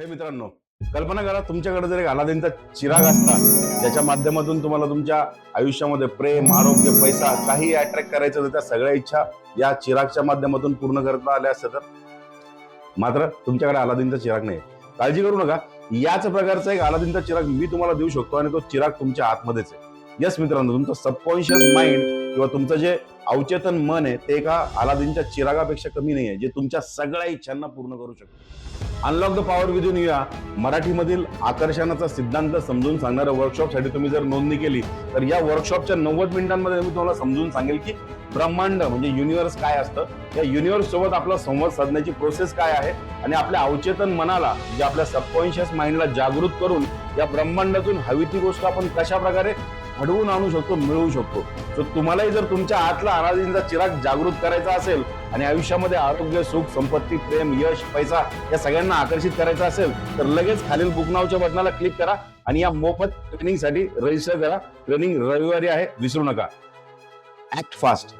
हे मित्रांनो कल्पना करा तुमच्याकडे जर एक अलादीनचा चिराग असता ज्याच्या माध्यमातून तुम्हाला तुमच्या आयुष्यामध्ये प्रेम आरोग्य पैसा काही अट्रॅक्ट करायचं तर त्या सगळ्या इच्छा या चिरागच्या माध्यमातून पूर्ण करता आल्या असत्या तर? मात्र तुमच्याकडे अलादीनचा चिराग नाही काळजी करू नका. याच प्रकारचा एक अलादीनचा चिराग मी तुम्हाला देऊ शकतो आणि तो चिराग तुमच्या आतमध्येच आहे. यस मित्रांनो तुमचं सबकॉन्शियस माइंड किंवा तुमचं जे अवचेतन मन आहे ते एका अलादीनच्या चिरागापेक्षा कमी नाही आहे जे तुमच्या सगळ्या इच्छांना पूर्ण करू शकतो. अनलॉक द पॉवर विदिन या मराठीमधील आकर्षणाचा सिद्धांत समजून सांगणाऱ्या वर्कशॉपसाठी तुम्ही जर नोंदणी केली तर या वर्कशॉपच्या नव्वद मिनिटांमध्ये मी तुम्हाला समजून सांगेल की ब्रह्मांड म्हणजे युनिव्हर्स काय असतं? या युनिव्हर्स सोबत आपला संवाद साधण्याची प्रोसेस काय आहे? आणि आपल्या अवचेतन मनाला जे आपल्या सबकॉन्शियस माइंडला जागृत करून या ब्रह्मांडातून हवी ती गोष्ट आपण कशा प्रकारे घडवून आणू शकतो मिळवू शकतो? तर तुम्हालाही जर तुमच्या आतला अनादींचा चिराग जागृत करायचा असेल आणि आयुष्यामध्ये आरोग्य सुख संपत्ती प्रेम यश पैसा या सगळ्यांना आकर्षित करायचा असेल तर लगेच खालील बुक नावच्या बटनाला क्लिक करा आणि या मोफत ट्रेनिंगसाठी रजिस्टर करा. ट्रेनिंग रविवारी आहे विसरू नका. Act fast